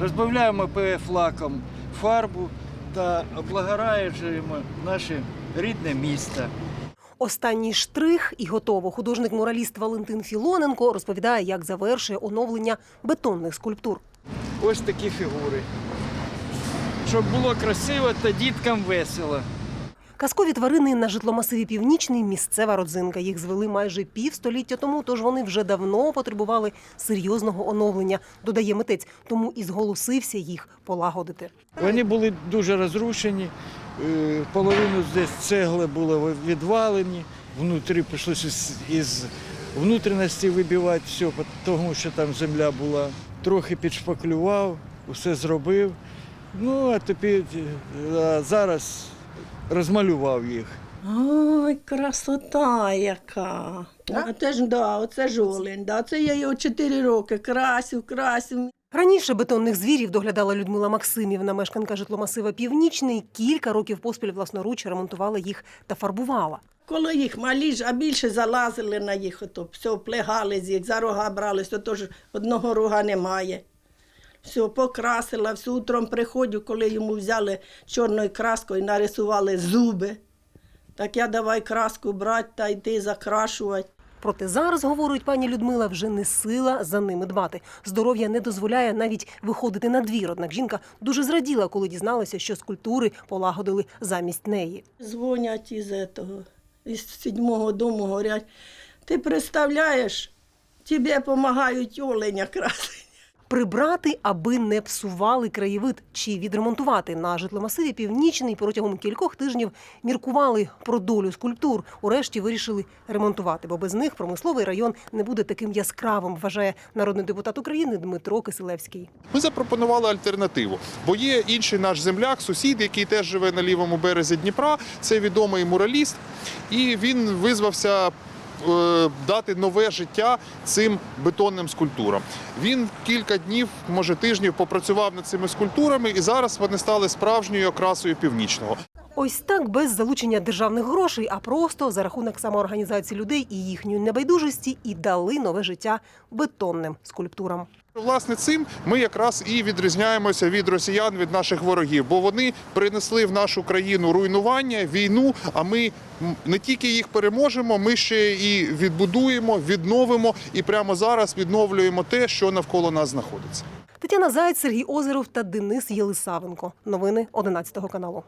розбавляємо ПФ лаком фарбу та облагораджуємо наше рідне місто. Останній штрих і готово. Художник-мураліст Валентин Філоненко розповідає, як завершує оновлення бетонних скульптур. Ось такі фігури. Щоб було красиво та діткам весело. Казкові тварини на житломасиві Північний місцева родзинка. Їх звели майже півстоліття тому, тож вони вже давно потребували серйозного оновлення, додає митець, тому і зголосився їх полагодити. Вони були дуже розрушені, е, половину десь цегли були відвалені, внутрі прийшлося із- внутрішності вибивати все, тому що там земля була. Трохи підшпаклював, усе зробив. Ну, а тепер е, зараз розмалював їх. Ой, красота яка. А це ж да, оце ж олень. Да. Це я його 4 роки красив, красив. Раніше бетонних звірів доглядала Людмила Максимівна, мешканка житломасива Північний. Кілька років поспіль власноруч ремонтувала їх та фарбувала. Коли їх малі ж, а більше залазили на їх, ото, все, плегали з їх, за рога брались, то ж одного рога немає. Все, покрасила, все утром приходжу, коли йому взяли чорною краскою, нарисували зуби. Так я давай краску брати та йти закрашувати. Проте зараз, говорить пані Людмила, вже не сила за ними дбати. Здоров'я не дозволяє навіть виходити на двір. Однак жінка дуже зраділа, коли дізналася, що скульптури полагодили замість неї. Дзвонять із этого, із сідьмого дому, говорять, ти представляєш, тобі допомагають оленя красити. Прибрати, аби не псували краєвид чи відремонтувати на житломасиві Північний протягом кількох тижнів міркували про долю скульптур. Урешті вирішили ремонтувати, бо без них промисловий район не буде таким яскравим, вважає народний депутат України Дмитро Киселевський. Ми запропонували альтернативу, бо є інший наш земляк, сусід, який теж живе на лівому березі Дніпра. Це відомий мураліст, і він визвався. Е, Дати нове життя цим бетонним скульптурам. Він кілька днів, може тижнів, попрацював над цими скульптурами, і зараз вони стали справжньою окрасою північного. Ось так без залучення державних грошей, а просто за рахунок самоорганізації людей і їхньої небайдужості і дали нове життя бетонним скульптурам. Власне, цим ми якраз і відрізняємося від росіян від наших ворогів, бо вони принесли в нашу країну руйнування, війну. А ми не тільки їх переможемо, ми ще і відбудуємо, відновимо і прямо зараз відновлюємо те, що навколо нас знаходиться. Тетяна Заєць, Сергій Озеров та Денис Єлисавенко. Новини 11 каналу.